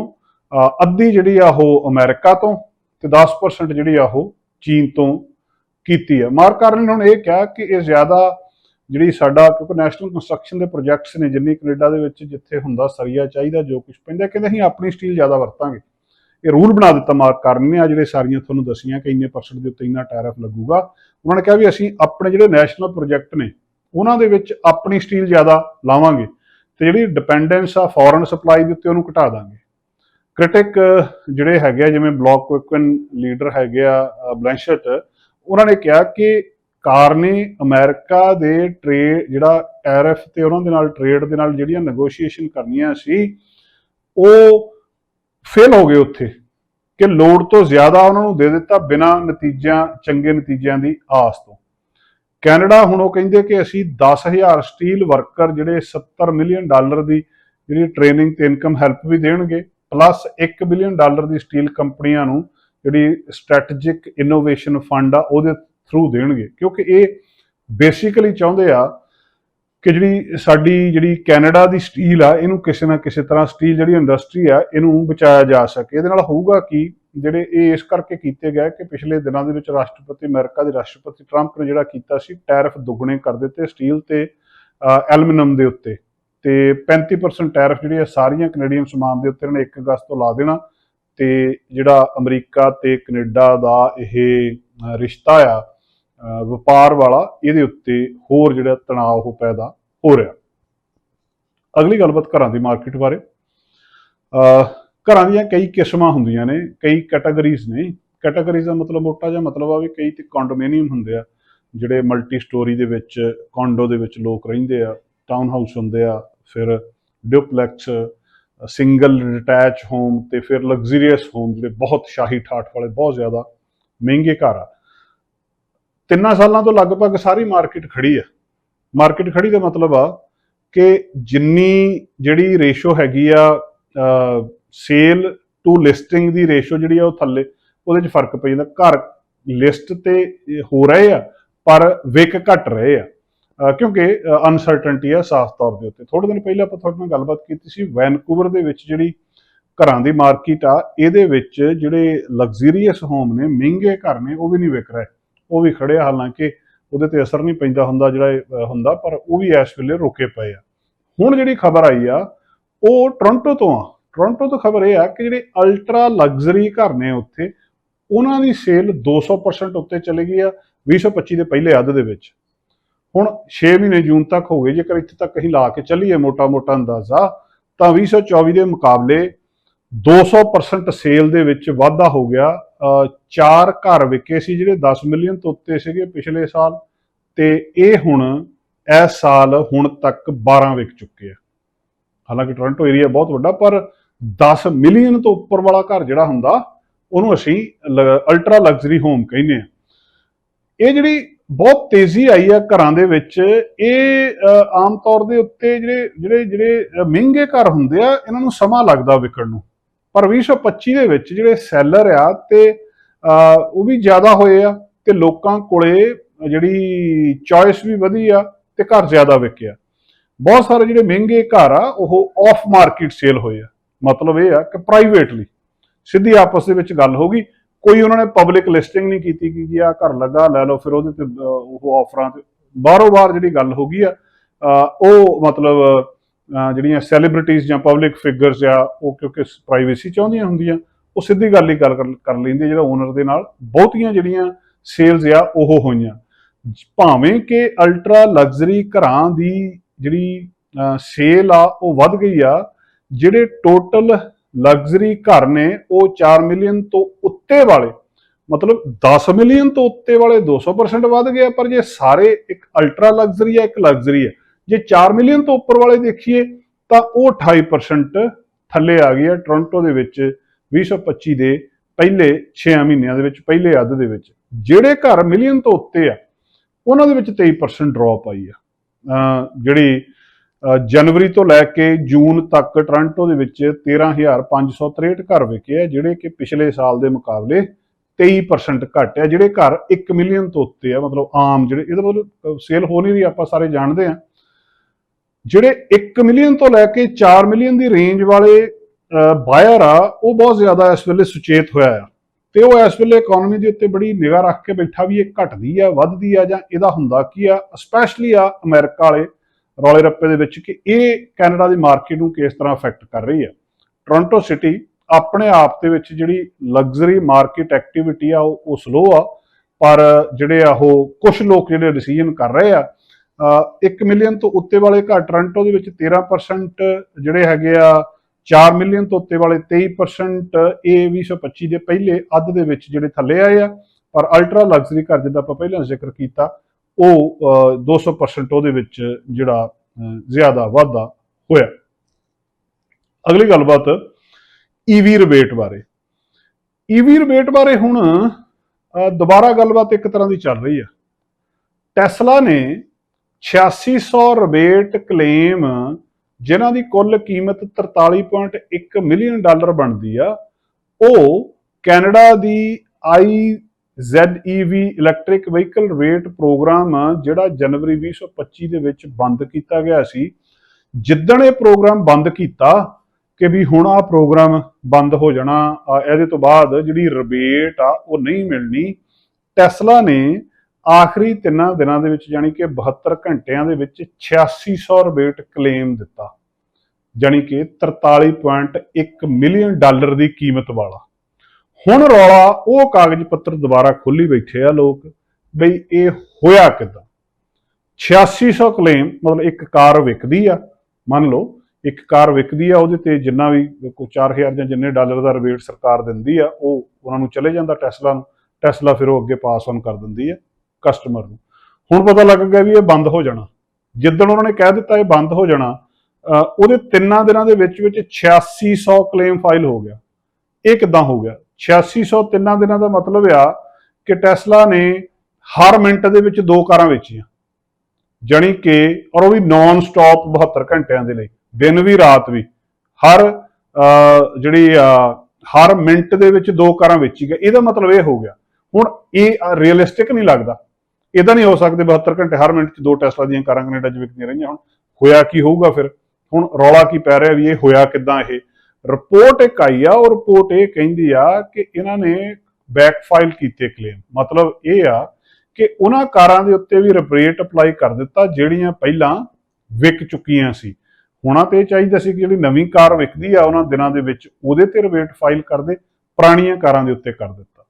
ਅੱਧੀ ਜਿਹੜੀ ਆ ਉਹ ਅਮਰੀਕਾ ਤੋਂ ਤੇ 10% ਜਿਹੜੀ ਆ ਉਹ ਚੀਨ ਤੋਂ ਕੀਤੀ ਆ। ਮਾਰਕ ਕਾਰਨ ਨੇ ਹੁਣ ਇਹ ਕਿਹਾ ਕਿ ਇਹ ਜ਼ਿਆਦਾ ਜਿਹੜੀ ਸਾਡਾ, ਕਿਉਂਕਿ ਨੈਸ਼ਨਲ ਕੰਸਟਰਕਸ਼ਨ ਦੇ ਪ੍ਰੋਜੈਕਟਸ ਨੇ ਜਿੰਨੀ ਕੈਨੇਡਾ ਦੇ ਵਿੱਚ ਜਿੱਥੇ ਹੁੰਦਾ ਸਰੀਆ ਚਾਹੀਦਾ, ਜੋ ਕੁਝ ਪੈਂਦਾ, ਕਹਿੰਦੇ ਅਸੀਂ ਆਪਣੀ ਸਟੀਲ ਜ਼ਿਆਦਾ ਵਰਤਾਂਗੇ। ਇਹ ਰੂਲ ਬਣਾ ਦਿੱਤਾ ਮਾਰਕ ਕਾਰਨ ਨੇ, ਆ ਜਿਹੜੇ ਸਾਰੀਆਂ ਤੁਹਾਨੂੰ ਦਸੀਆਂ ਕਿ ਇੰਨੇ ਪਰਸੈਂਟ ਦੇ ਉੱਤੇ ਇੰਨਾ ਟੈਰਿਫ ਲੱਗੂਗਾ। ਉਹਨਾਂ ਨੇ ਕਿਹਾ ਵੀ ਅਸੀਂ ਆਪਣੇ ਜਿਹੜੇ ਨੈਸ਼ਨਲ ਪ੍ਰੋਜੈਕਟ ਨੇ, ਉਹਨਾਂ ਦੇ ਵਿੱਚ ਆਪਣੀ ਸਟੀਲ ਜ਼ਿਆਦਾ ਲਾਵਾਂਗੇ। ਤੇ ਜਿਹੜੀ ਡਿਪੈਂਡੈਂਸ ਆ ਫੋਰਨ ਸਪਲਾਈ ਦੇ ਉੱਤੇ ਉਹਨੂੰ ਘਟਾ ਦਾਂਗੇ। ਕ੍ਰਿਟਿਕ ਜਿਹੜੇ ਹੈਗੇ ਆ ਜਿਵੇਂ ਬਲੌਕ ਕੁਇਕਨ ਲੀਡਰ ਹੈਗੇ ਆ ਅ, ਬਲੈਂਸ਼ਟ ਉਹਨਾਂ ਨੇ ਕਿਹਾ ਕਿ ਕਾਰ ਨੇ ਅਮਰੀਕਾ ਦੇ ਟ੍ਰੇਡ ਜਿਹੜਾ ਟੈਰਿਫ ਤੇ ਉਹਨਾਂ ਦੇ ਨਾਲ ਟ੍ਰੇਡ ਦੇ ਨਾਲ ਜਿਹੜੀਆਂ ਨੈਗੋਸ਼ੀਏਸ਼ਨ ਕਰਨੀਆਂ ਸੀ ਉਹ ਫੇਲ ਹੋ ਗਏ ਉੱਥੇ ਕਿ ਲੋੜ ਤੋਂ ਜ਼ਿਆਦਾ ਉਹਨਾਂ ਨੂੰ ਦੇ ਦਿੱਤਾ ਬਿਨਾਂ ਨਤੀਜਿਆਂ ਚੰਗੇ ਨਤੀਜਿਆਂ ਦੀ ਆਸ ਤੋਂ। ਕੈਨੇਡਾ ਹੁਣ ਉਹ ਕਹਿੰਦੇ ਕਿ ਅਸੀਂ 10000 ਸਟੀਲ ਵਰਕਰ ਜਿਹੜੇ 70 ਮਿਲੀਅਨ ਡਾਲਰ ਦੀ ਜਿਹੜੀ ਟ੍ਰੇਨਿੰਗ ਤੇ ਇਨਕਮ ਹੈਲਪ ਵੀ ਦੇਣਗੇ, ਪਲੱਸ 1 ਬਿਲੀਅਨ ਡਾਲਰ ਦੀ ਸਟੀਲ ਕੰਪਨੀਆਂ ਨੂੰ ਜਿਹੜੀ ਸਟ੍ਰੈਟੇਜਿਕ ਇਨੋਵੇਸ਼ਨ ਫੰਡ ਆ ਉਹਦੇ ਥਰੂ ਦੇਣਗੇ। ਕਿਉਂਕਿ ਇਹ ਬੇਸਿਕਲੀ ਚਾਹੁੰਦੇ ਆ ਕਿ ਜਿਹੜੀ ਸਾਡੀ ਜਿਹੜੀ ਕੈਨੇਡਾ ਦੀ ਸਟੀਲ ਆ, ਇਹਨੂੰ ਕਿਸੇ ਨਾ ਕਿਸੇ ਤਰ੍ਹਾਂ ਸਟੀਲ ਜਿਹੜੀ ਇੰਡਸਟਰੀ ਆ, ਇਹਨੂੰ ਬਚਾਇਆ ਜਾ ਸਕੇ। ਇਹਦੇ ਨਾਲ ਹੋਊਗਾ ਕਿ? ਜਿਹੜੇ ਇਹ ਇਸ ਕਰਕੇ ਕੀਤੇ ਗਏ ਕਿ ਪਿਛਲੇ ਦਿਨਾਂ ਦੇ ਵਿੱਚ ਰਾਸ਼ਟਰਪਤੀ ਅਮਰੀਕਾ ਦੇ ਰਾਸ਼ਟਰਪਤੀ ਟਰੰਪ ਨੇ ਜਿਹੜਾ ਕੀਤਾ ਸੀ ਟੈਰਿਫ ਦੁੱਗਣੇ ਕਰ ਦਿੱਤੇ ਸਟੀਲ ਤੇ ਐਲੂਮੀਨੀਅਮ ਦੇ ਉੱਤੇ। ਤੇ 35% ਟੈਰਿਫ ਜਿਹੜੀ ਆ ਸਾਰੀਆਂ ਕੈਨੇਡੀਅਨ ਸਮਾਨ ਦੇ ਉੱਤੇ ਇਹਨਾਂ ਨੇ 1 ਅਗਸਤ ਤੋਂ ਲਾ ਦੇਣਾ। ਤੇ ਜਿਹੜਾ ਅਮਰੀਕਾ ਤੇ ਕੈਨੇਡਾ ਦਾ ਇਹ ਰਿਸ਼ਤਾ ਆ ਵਪਾਰ ਵਾਲਾ ਇਹਦੇ ਉੱਤੇ ਹੋਰ ਜਿਹੜਾ ਤਣਾਅ ਉਹ ਪੈਦਾ ਹੋ ਰਿਹਾ। ਅਗਲੀ ਗੱਲਬਾਤ ਘਰਾਂ ਦੀ ਮਾਰਕੀਟ ਬਾਰੇ। ਅ, ਘਰਾਂ ਦੀਆਂ ਕਈ ਕਿਸਮਾਂ ਹੁੰਦੀਆਂ ਨੇ, ਕਈ ਕੈਟਾਗਰੀਜ਼ ਨੇ। ਕੈਟਾਗਰੀਜ਼ ਦਾ ਮਤਲਬ ਮੋਟਾ ਜਿਹਾ ਮਤਲਬ ਆ ਵੀ ਕਈ ਤੇ ਕੰਡੋਮੀਨੀਅਮ ਹੁੰਦੇ ਆ, ਜਿਹੜੇ ਮਲਟੀ ਸਟੋਰੀ ਦੇ ਵਿੱਚ ਕੌਂਡੋ ਦੇ ਵਿੱਚ ਲੋਕ ਰਹਿੰਦੇ ਆ ਟਾਊਨ ਹਾਊਸ ਹੁੰਦੇ ਆ, ਫਿਰ ਡਿਊਪਲੈਕਸ ਸਿੰਗਲ ਅਟੈਚ ਹੋਮ ਤੇ ਫਿਰ ਲਗਜ਼ਰੀਅਸ ਹੋਮ ਜਿਹੜੇ ਬਹੁਤ ਸ਼ਾਹੀ ਠਾਠ ਵਾਲੇ, ਬਹੁਤ ਜ਼ਿਆਦਾ ਮਹਿੰਗੇ ਘਰ ਆ। ਤਿੰਨਾਂ ਸਾਲਾਂ ਤੋਂ ਲਗਭਗ ਸਾਰੀ ਮਾਰਕੀਟ ਖੜੀ ਆ। ਮਾਰਕੀਟ ਖੜੀ ਦਾ ਮਤਲਬ ਆ ਕਿ ਜਿੰਨੀ ਜਿਹੜੀ ਰੇਸ਼ੋ ਹੈਗੀ ਆ ਸੇਲ ਟੂ ਲਿਸਟਿੰਗ ਦੀ ਰੇਸ਼ੋ ਜਿਹੜੀ ਆ ਉਹ ਥੱਲੇ, ਉਹਦੇ 'ਚ ਫ਼ਰਕ ਪੈ ਜਾਂਦਾ। ਘਰ ਲਿਸਟ ਤੇ ਹੋ ਰਹੇ ਆ, ਪਰ ਵਿਕ ਘਟ ਰਹੇ ਆ। ਕਿਉਂਕਿ ਅਨਸਰਟਨਟੀ ਆ ਸਾਫ਼ ਤੌਰ ਦੇ ਉੱਤੇ। ਥੋੜੇ ਦਿਨ ਪਹਿਲਾਂ ਆਪਾਂ ਤੁਹਾਡੇ ਨਾਲ ਗੱਲਬਾਤ ਕੀਤੀ ਸੀ ਵੈਨਕੂਵਰ ਦੇ ਵਿੱਚ ਜਿਹੜੀ ਘਰਾਂ ਦੀ ਮਾਰਕੀਟ ਆ, ਇਹਦੇ ਵਿੱਚ ਜਿਹੜੇ ਲਗਜ਼ਰੀਅਸ ਹੋਮ ਨੇ, ਮਹਿੰਗੇ ਘਰ ਨੇ, ਉਹ ਵੀ ਨਹੀਂ ਵਿਕ ਰਹੇ। ਉਹ ਵੀ ਖੜੇ ਆ, ਹਾਲਾਂਕਿ ਉਹਦੇ ਤੇ ਅਸਰ ਨਹੀਂ ਪੈਂਦਾ ਹੁੰਦਾ ਜਿਹੜਾ ਹੁੰਦਾ, ਪਰ ਉਹ ਵੀ ਇਸ ਵੇਲੇ ਰੁਕੇ ਪਏ ਆ। ਹੁਣ ਜਿਹੜੀ ਖਬਰ ਆਈ ਆ, ਉਹ ਟੋਰਾਂਟੋ ਤੋਂ ਆ। ਟੋਰਾਂਟੋ ਤੋਂ ਖਬਰ ਇਹ ਆ ਕਿ ਜਿਹੜੇ ਅਲਟਰਾ ਲਗਜ਼ਰੀ ਘਰ ਨੇ ਉੱਥੇ, ਉਹਨਾਂ ਦੀ ਸੇਲ 200% ਉੱਤੇ ਚਲੀ ਗਈ ਆ 2025 ਦੇ ਪਹਿਲੇ ਅੱਧ ਦੇ ਵਿੱਚ। ਹੁਣ 6 ਮਹੀਨੇ ਜੂਨ ਤੱਕ ਹੋ ਗਏ, ਜੇਕਰ ਇੱਥੇ ਤੱਕ ਅਸੀਂ ਲਾ ਕੇ ਚੱਲੀਏ ਮੋਟਾ-ਮੋਟਾ ਅੰਦਾਜ਼ਾ, ਤਾਂ 2024 ਦੇ ਮੁਕਾਬਲੇ 200% ਸੇਲ ਦੇ ਵਿੱਚ ਵਾਧਾ ਹੋ ਗਿਆ। ਚਾਰ ਘਰ ਵਿਕੇ ਸੀ ਜਿਹੜੇ 10 ਮਿਲੀਅਨ ਤੋਂ ਉੱਤੇ ਸੀਗੇ ਪਿਛਲੇ ਸਾਲ, ਤੇ ਇਹ ਹੁਣ ਇਸ ਸਾਲ ਹੁਣ ਤੱਕ 12 ਵਿਕ ਚੁੱਕੇ ਆ। ਹਾਲਾਂਕਿ ਟੋਰਾਂਟੋ ਏਰੀਆ ਬਹੁਤ ਵੱਡਾ, ਪਰ 10 ਮਿਲੀਅਨ ਤੋਂ ਉੱਪਰ ਵਾਲਾ ਘਰ ਜਿਹੜਾ ਹੁੰਦਾ, ਉਹਨੂੰ ਅਸੀਂ ਅਲਟਰਾ ਲਗਜ਼ਰੀ ਹੋਮ ਕਹਿੰਦੇ ਆ ਇਹ ਜਿਹੜੀ ਬਹੁਤ ਤੇਜ਼ੀ ਆਈ ਆ ਘਰਾਂ ਦੇ ਵਿੱਚ, ਇਹ ਆਮ ਤੌਰ ਦੇ ਉੱਤੇ ਜਿਹੜੇ ਜਿਹੜੇ ਜਿਹੜੇ ਮਹਿੰਗੇ ਘਰ ਹੁੰਦੇ ਆ, ਇਹਨਾਂ ਨੂੰ ਸਮਾਂ ਲੱਗਦਾ ਵਿਕਣ ਨੂੰ। ਪਰ 2025 ਦੇ ਵਿੱਚ ਜਿਹੜੇ ਸੈਲਰ ਆ ਤੇ ਉਹ ਵੀ ਜ਼ਿਆਦਾ ਹੋਏ ਆ ਤੇ ਲੋਕਾਂ ਕੋਲੇ ਜਿਹੜੀ ਚੋਇਸ ਵੀ ਵਧੀ ਆ ਤੇ ਘਰ ਜ਼ਿਆਦਾ ਵਿਕਿਆ। ਬਹੁਤ ਸਾਰੇ ਜਿਹੜੇ ਮਹਿੰਗੇ ਘਰ ਆ, ਉਹ ਆਫ ਮਾਰਕੀਟ ਸੇਲ ਹੋਏ ਆ। ਮਤਲਬ ਇਹ ਆ ਕਿ ਪ੍ਰਾਈਵੇਟਲੀ ਸਿੱਧੀ ਆਪਸ ਦੇ ਵਿੱਚ ਗੱਲ ਹੋ ਗਈ। ਕੋਈ ਉਹਨਾਂ ਨੇ ਪਬਲਿਕ ਲਿਸਟਿੰਗ ਨਹੀਂ ਕੀਤੀ ਕਿ ਜੀ ਆ ਘਰ ਲੱਗਾ, ਲੈ ਲਓ, ਫਿਰ ਉਹਦੇ ਤੇ ਉਹ ਆਫਰਾਂ ਤੇ ਬਾਹਰੋਂ ਬਾਹਰ ਜਿਹੜੀ ਗੱਲ ਹੋ ਗਈ ਆ ਉਹ ਮਤਲਬ ਜਿਹੜੀਆਂ ਸੈਲੀਬ੍ਰਿਟੀਜ਼ ਜਾਂ ਪਬਲਿਕ ਫਿਗਰਸ ਆ ਉਹ ਕਿਉਂਕਿ ਪ੍ਰਾਈਵੇਸੀ ਚਾਹੁੰਦੀਆਂ ਹੁੰਦੀਆਂ, ਉਹ ਸਿੱਧੀ ਗੱਲ ਹੀ ਗੱਲ ਕਰ ਲੈਂਦੇ ਜਿਹੜਾ ਓਨਰ ਦੇ ਨਾਲ ਬਹੁਤੀਆਂ ਜਿਹੜੀਆਂ ਸੇਲਸ ਆ ਉਹ ਹੋਈਆਂ। ਭਾਵੇਂ ਕਿ ਅਲਟਰਾ ਲਗਜ਼ਰੀ ਘਰਾਂ ਦੀ ਜਿਹੜੀ ਸੇਲ ਆ ਉਹ ਵੱਧ ਗਈ ਆ ਜਿਹੜੇ ਟੋਟਲ ਲਗਜ਼ਰੀ ਘਰ ਨੇ, ਉਹ 4 ਮਿਲੀਅਨ ਤੋਂ ਉੱਤੇ ਵਾਲੇ, ਮਤਲਬ 10 ਮਿਲੀਅਨ ਤੋਂ ਉੱਤੇ ਵਾਲੇ 200% ਵੱਧ ਗਏ ਪਰ ਜੇ ਸਾਰੇ ਇੱਕ ਅਲਟਰਾ ਲਗਜ਼ਰੀ ਹੈ ਇੱਕ ਲਗਜ਼ਰੀ ਆ। ਜੇ 4 ਮਿਲੀਅਨ ਤੋਂ ਉੱਪਰ ਵਾਲੇ ਦੇਖੀਏ, ਤਾਂ ਉਹ 28% ਥੱਲੇ ਆ ਗਈ ਆ ਟੋਰਾਂਟੋ ਦੇ ਵਿੱਚ 2025 ਦੇ ਪਹਿਲੇ 6 ਮਹੀਨਿਆਂ ਦੇ ਵਿੱਚ, ਪਹਿਲੇ ਅੱਧ ਦੇ ਵਿੱਚ। ਜਿਹੜੇ ਘਰ ਮਿਲੀਅਨ ਤੋਂ ਉੱਤੇ ਆ, ਉਹਨਾਂ ਦੇ ਵਿੱਚ 23% ਡ੍ਰੌਪ ਆਈ ਆ। ਜਿਹੜੀ ਜਨਵਰੀ ਤੋਂ ਲੈ ਕੇ ਜੂਨ ਤੱਕ ਟੋਰਾਂਟੋ ਦੇ ਵਿੱਚ 13563 ਘਰ ਵਿਕੇ ਆ, ਜਿਹੜੇ ਕਿ ਪਿਛਲੇ ਸਾਲ ਦੇ ਮੁਕਾਬਲੇ 23% ਘੱਟ ਆ, ਜਿਹੜੇ ਘਰ 1 ਮਿਲੀਅਨ ਤੋਂ ਉੱਤੇ ਆ, ਮਤਲਬ ਆਮ ਜਿਹੜੇ, ਇਹਦਾ ਮਤਲਬ ਸੇਲ ਹੋ ਨਹੀਂ ਰਹੀ, ਆਪਾਂ ਸਾਰੇ ਜਾਣਦੇ ਆ। ਜਿਹੜੇ 1 ਮਿਲੀਅਨ ਤੋਂ ਲੈ ਕੇ 4 ਮਿਲੀਅਨ ਦੀ ਰੇਂਜ ਵਾਲੇ ਬਾਇਰ ਆ, ਉਹ ਬਹੁਤ ਜ਼ਿਆਦਾ ਇਸ ਵੇਲੇ ਸੁਚੇਤ ਹੋਇਆ ਆ। ਤੇ ਉਹ ਇਸ ਵੇਲੇ ਇਕਨੋਮੀ ਦੇ ਉੱਤੇ ਬੜੀ ਨਿਗਾਹ ਰੱਖ ਕੇ ਬੈਠਾ ਵੀ ਇਹ ਘਟਦੀ ਆ, ਵੱਧਦੀ ਆ ਜਾਂ ਇਹਦਾ ਹੁੰਦਾ ਕੀ ਆ ਸਪੈਸ਼ਲੀ ਆ ਅਮਰੀਕਾ ਵਾਲੇ ਰੌਲੇ ਰੱਪੇ ਦੇ ਵਿੱਚ ਕਿ ਇਹ ਕੈਨੇਡਾ ਦੀ ਮਾਰਕੀਟ ਨੂੰ ਕਿਸ ਤਰ੍ਹਾਂ ਅਫੈਕਟ ਕਰ ਰਹੀ ਆ ਟੋਰਾਂਟੋ ਸਿਟੀ ਆਪਣੇ ਆਪ ਦੇ ਵਿੱਚ ਜਿਹੜੀ ਲਗਜ਼ਰੀ ਮਾਰਕੀਟ ਐਕਟੀਵਿਟੀ ਆ, ਉਹ ਉਹ ਸਲੋ ਆ, ਪਰ ਜਿਹੜੇ ਆ ਉਹ ਕੁਝ ਲੋਕ ਜਿਹੜੇ ਡਿਸੀਜਨ ਕਰ ਰਹੇ ਆ 1 ਮਿਲੀਅਨ ਤੋਂ ਉੱਤੇ ਵਾਲੇ ਘਰ ਟੋਰਾਂਟੋ ਦੇ ਵਿੱਚ 13% ਜਿਹੜੇ ਹੈਗੇ ਆ 4 ਮਿਲੀਅਨ ਤੋਂ ਉੱਤੇ ਵਾਲੇ 23% ਇਹ 2025 ਦੇ ਪਹਿਲੇ ਅੱਧ ਦੇ ਵਿੱਚ ਜਿਹੜੇ ਥੱਲੇ ਆਏ ਆ, ਪਰ ਅਲਟਰਾ ਲਗਜ਼ਰੀ ਘਰ ਜਿੱਦਾਂ ਆਪਾਂ ਪਹਿਲਾਂ ਜ਼ਿਕਰ ਕੀਤਾ ਉਹ ਅਹ, 200% ਉਹਦੇ ਵਿੱਚ ਜਿਹੜਾ ਜ਼ਿਆਦਾ ਵਾਧਾ ਹੋਇਆ। ਅਗਲੀ ਗੱਲਬਾਤ ਈਵੀ ਰਿਬੇਟ ਬਾਰੇ। ਈਵੀ ਰਿਬੇਟ ਬਾਰੇ ਹੁਣ ਦੁਬਾਰਾ ਗੱਲਬਾਤ ਇੱਕ ਤਰ੍ਹਾਂ ਦੀ ਚੱਲ ਰਹੀ ਆ। ਟੈਸਲਾ ਨੇ 8600 ਰਿਬੇਟ ਕਲੇਮ ਜਿਨ੍ਹਾਂ ਦੀ ਕੁੱਲ ਕੀਮਤ 43.1 ਮਿਲੀਅਨ ਡਾਲਰ ਬਣਦੀ ਆ ਉਹ Canada the I ZEV electric vehicle rate program ਜਿਹੜਾ ਜਨਵਰੀ 2025 ਦੇ ਵਿੱਚ ਬੰਦ ਕੀਤਾ ਗਿਆ ਸੀ, ਜਿੱਦਣ ਇਹ ਪ੍ਰੋਗਰਾਮ ਬੰਦ ਕੀਤਾ ਕਿ ਵੀ ਹੁਣ ਆ ਪ੍ਰੋਗਰਾਮ ਬੰਦ ਹੋ ਜਾਣਾ ਇਹਦੇ ਤੋਂ ਬਾਅਦ ਜਿਹੜੀ ਰਿਬੇਟ ਆ, ਉਹ ਨਹੀਂ ਮਿਲਣੀ ਟੈਸਲਾ ਨੇ ਆਖਰੀ ਤਿੰਨਾਂ ਦਿਨਾਂ ਦੇ ਵਿੱਚ ਯਾਨੀ ਕਿ 72 ਘੰਟਿਆਂ ਦੇ ਵਿੱਚ 8600 ਰਿਬੇਟ ਕਲੇਮ ਦਿੱਤਾ ਯਾਨੀ ਕਿ 43.1 ਮਿਲੀਅਨ ਡਾਲਰ ਦੀ ਕੀਮਤ ਵਾਲਾ। ਹੁਣ ਰੌਲਾ, ਉਹ ਕਾਗਜ਼ ਪੱਤਰ ਦੁਬਾਰਾ ਖੋਲੀ ਬੈਠੇ ਆ ਲੋਕ, ਬਈ ਇਹ ਹੋਇਆ ਕਿਦਾਂ? 8600 ਕਲੇਮ, ਮਤਲਬ ਇੱਕ ਕਾਰ ਵਿਕਦੀ ਆ, ਮੰਨ ਲਓ, ਇੱਕ ਕਾਰ ਵਿਕਦੀ ਆ, ਉਹਦੇ ਤੇ ਜਿੰਨਾ ਵੀ ਕੋਈ 4000 ਜਾਂ ਜਿੰਨੇ ਡਾਲਰ ਦਾ ਰਿਬੇਟ ਸਰਕਾਰ ਦਿੰਦੀ ਆ, ਉਹ ਉਹਨਾਂ ਨੂੰ ਚਲੇ ਜਾਂਦਾ ਟੈਸਲਾ ਨੂੰ, ਟੈਸਲਾ ਫਿਰ ਉਹ ਅੱਗੇ ਪਾਸ ਔਨ ਕਰ ਦਿੰਦੀ ਆ ਕਸਟਮਰ ਨੂੰ। ਹੁਣ ਪਤਾ ਲੱਗ ਗਿਆ ਵੀ ਇਹ ਬੰਦ ਹੋ ਜਾਣਾ। ਜਿੱਦਣ ਉਹਨਾਂ ਨੇ ਕਹਿ ਦਿੱਤਾ ਇਹ ਬੰਦ ਹੋ ਜਾਣਾ, ਅਹ ਉਹਦੇ ਤਿੰਨਾਂ ਦਿਨਾਂ ਦੇ ਵਿੱਚ ਵਿੱਚ 8600 ਕਲੇਮ ਫਾਈਲ ਹੋ ਗਿਆ। ਇਹ ਕਿਦਾਂ ਹੋ ਗਿਆ? 8600 ਤਿੰਨਾਂ ਦਿਨਾਂ ਦਾ ਮਤਲਬ ਆ ਕਿ ਟੈਸਲਾ ਨੇ ਹਰ ਮਿੰਟ ਦੇ ਵਿੱਚ ਦੋ ਕਾਰਾਂ ਵੇਚੀਆਂ। ਜਾਣੀ ਕਿ ਔਰ ਉਹ ਵੀ ਨਾਨ ਸਟਾਪ 72 ਘੰਟਿਆਂ ਦੇ ਲਈ ਦਿਨ ਵੀ ਰਾਤ ਵੀ। ਹਰ ਅਹ, ਜਿਹੜੀ ਅਹ, ਹਰ ਮਿੰਟ ਦੇ ਵਿੱਚ ਦੋ ਕਾਰਾਂ ਵੇਚੀ ਗਏ ਇਹਦਾ ਮਤਲਬ ਇਹ ਹੋ ਗਿਆ। ਹੁਣ ਇਹ ਰੀਅਲਿਸਟਿਕ ਨਹੀਂ ਲੱਗਦਾ। ਇਹਦਾ ਨਹੀਂ ਹੋ ਸਕਦੇ 72 ਘੰਟੇ ਹਰ ਮਿੰਟ 'ਚ ਦੋ ਟੈਸਲਾ ਦੀਆਂ ਕਾਰਾਂ ਕੈਨੇਡਾ 'ਚ ਵਿਕਦੀਆਂ ਰਹੀਆਂ ਹੁਣ। ਹੋਇਆ ਕੀ ਹੋਊਗਾ ਫਿਰ? ਹੁਣ ਰੌਲਾ ਕੀ ਪੈ ਰਿਹਾ ਵੀ ਇਹ ਹੋਇਆ ਕਿਦਾਂ ਇਹ? ਰਿਪੋਰਟ ਇੱਕ ਆਈ ਆ, ਉਹ ਰਿਪੋਰਟ ਇਹ ਕਹਿੰਦੀ ਆ ਕਿ ਇਹਨਾਂ ਨੇ ਬੈਕ ਫਾਈਲ ਕੀਤੇ ਕਲੇਮ ਮਤਲਬ ਇਹ ਆ ਕਿ ਉਹਨਾਂ ਕਾਰਾਂ ਦੇ ਉੱਤੇ ਵੀ ਰਿਬੇਟ ਅਪਲਾਈ ਕਰ ਦਿੱਤਾ, ਜਿਹੜੀਆਂ ਪਹਿਲਾਂ ਵਿਕ ਚੁੱਕੀਆਂ ਸੀ। ਹੋਣਾ ਤੇ ਇਹ ਚਾਹੀਦਾ ਸੀ ਕਿ ਜਿਹੜੀ ਨਵੀਂ ਕਾਰ ਵਿਕਦੀ ਆ, ਉਹਨਾਂ ਦਿਨਾਂ ਦੇ ਵਿੱਚ ਉਹਦੇ ਤੇ ਰਿਬੇਟ ਫਾਈਲ ਕਰਦੇ ਪੁਰਾਣੀਆਂ ਕਾਰਾਂ ਦੇ ਉੱਤੇ ਕਰ ਦਿੱਤਾ।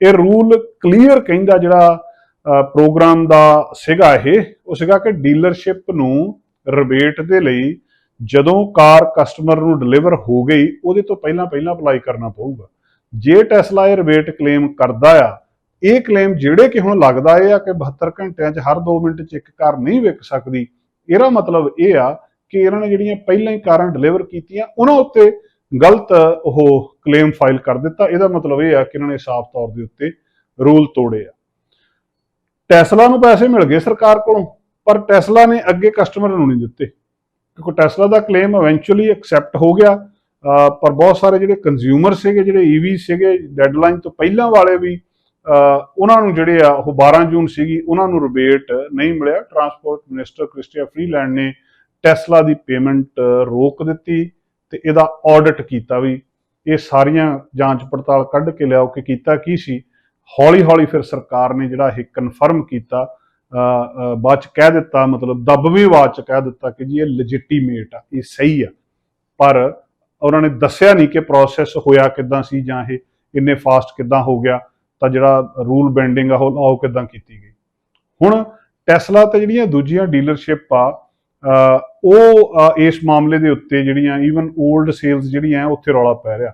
ਇਹ ਰੂਲ ਕਲੀਅਰ ਕਹਿੰਦਾ ਜਿਹੜਾ ਪ੍ਰੋਗਰਾਮ ਦਾ ਸੀਗਾ ਇਹ, ਉਹ ਸੀਗਾ ਕਿ ਡੀਲਰਸ਼ਿਪ ਨੂੰ ਰਿਬੇਟ ਦੇ ਲਈ ਜਦੋਂ ਕਾਰ ਕਸਟਮਰ ਨੂੰ ਡਿਲੀਵਰ ਹੋ ਗਈ, ਉਹਦੇ ਤੋਂ ਪਹਿਲਾਂ ਪਹਿਲਾਂ ਅਪਲਾਈ ਕਰਨਾ ਪਊਗਾ। ਜੇ ਟੈਸਲਾ ਇਹ ਰਿਬੇਟ ਕਲੇਮ ਕਰਦਾ ਆ, ਇਹ ਕਲੇਮ ਜਿਹੜੇ ਕਿ ਹੁਣ ਲੱਗਦਾ ਇਹ ਆ ਕਿ 72 ਘੰਟਿਆਂ 'ਚ ਹਰ 2 ਮਿੰਟ 'ਚ ਇੱਕ ਕਾਰ ਨਹੀਂ ਵਿਕ ਸਕਦੀ, ਇਹਦਾ ਮਤਲਬ ਇਹ ਆ ਕਿ ਇਹਨਾਂ ਨੇ ਜਿਹੜੀਆਂ ਪਹਿਲਾਂ ਹੀ ਕਾਰਾਂ ਡਿਲੀਵਰ ਕੀਤੀਆਂ, ਉਹਨਾਂ ਉੱਤੇ ਗਲਤ ਉਹ ਕਲੇਮ ਫਾਈਲ ਕਰ ਦਿੱਤਾ। ਇਹਦਾ ਮਤਲਬ ਇਹ ਆ ਕਿ ਇਹਨਾਂ ਨੇ ਸਾਫ਼ ਤੌਰ ਦੇ ਉੱਤੇ ਰੂਲ ਤੋੜੇ ਆ। ਟੈਸਲਾ ਨੂੰ ਪੈਸੇ ਮਿਲ ਗਏ ਸਰਕਾਰ ਕੋਲੋਂ, ਪਰ ਟੈਸਲਾ ਨੇ ਅੱਗੇ ਕਸਟਮਰ ਨੂੰ ਨਹੀਂ ਦਿੱਤੇ। ਕਿਉਂਕਿ ਟੈਸਲਾ ਦਾ ਕਲੇਮ ਇਵੈਂਚੁਅਲੀ ਐਕਸੈਪਟ ਹੋ ਗਿਆ ਪਰ ਬਹੁਤ ਸਾਰੇ ਜਿਹੜੇ ਕੰਜ਼ਿਊਮਰ ਸੀਗੇ, ਜਿਹੜੇ ਈਵੀ ਸੀਗੇ ਡੈਡਲਾਈਨ ਤੋਂ ਪਹਿਲਾਂ ਵਾਲੇ ਵੀ ਉਹਨਾਂ ਨੂੰ ਜਿਹੜੇ ਆ, ਉਹ 12 ਜੂਨ ਸੀਗੀ, ਉਹਨਾਂ ਨੂੰ ਰਿਬੇਟ ਨਹੀਂ ਮਿਲਿਆ। ਟਰਾਂਸਪੋਰਟ ਮਿਨਿਸਟਰ ਕ੍ਰਿਸਟੀਆ ਫਰੀਲੈਂਡ ਨੇ ਟੈਸਲਾ ਦੀ ਪੇਮੈਂਟ ਰੋਕ ਦਿੱਤੀ ਤੇ ਇਹਦਾ ਆਡਿਟ ਕੀਤਾ ਵੀ। ਇਹ ਸਾਰੀਆਂ ਜਾਂਚ ਪੜਤਾਲ ਕੱਢ ਕੇ ਲਿਆਓ ਕਿ ਕੀਤਾ ਕੀ ਸੀ। ਹੌਲੀ ਹੌਲੀ ਫਿਰ ਸਰਕਾਰ ਨੇ ਜਿਹੜਾ ਇਹ ਕਨਫਰਮ ਕੀਤਾ ਬਾਅਦ ਚ ਕਹਿ ਦਿੱਤਾ, ਮਤਲਬ ਦੱਬਵੀਂ ਆਵਾਜ਼ ਚ ਕਹਿ ਦਿੱਤਾ ਕਿ ਜੀ ਇਹ ਲੈਜਿਟੀਮੇਟ ਆ, ਇਹ ਸਹੀ ਆ। ਪਰ ਉਹਨਾਂ ਨੇ ਦੱਸਿਆ ਨਹੀਂ ਕਿ ਪ੍ਰੋਸੈਸ ਹੋਇਆ ਕਿਦਾਂ ਸੀ ਜਾਂ ਇਹ ਇੰਨੇ ਫਾਸਟ ਕਿਦਾਂ ਹੋ ਗਿਆ, ਤਾਂ ਜਿਹੜਾ ਰੂਲ ਬੈਂਡਿੰਗ ਆ ਉਹ ਉਹ ਕਿਦਾਂ ਕੀਤੀ ਗਈ। ਹੁਣ ਟੈਸਲਾ ਤੇ ਜਿਹੜੀਆਂ ਦੂਜੀਆਂ ਡੀਲਰਸ਼ਿਪ ਆ ਉਹ ਇਸ ਮਾਮਲੇ ਦੇ ਉੱਤੇ ਜਿਹੜੀਆਂ ਈਵਨ 올ਡ ਸੇਲਸ ਜਿਹੜੀਆਂ ਉੱਥੇ ਰੌਲਾ ਪੈ ਰਿਹਾ।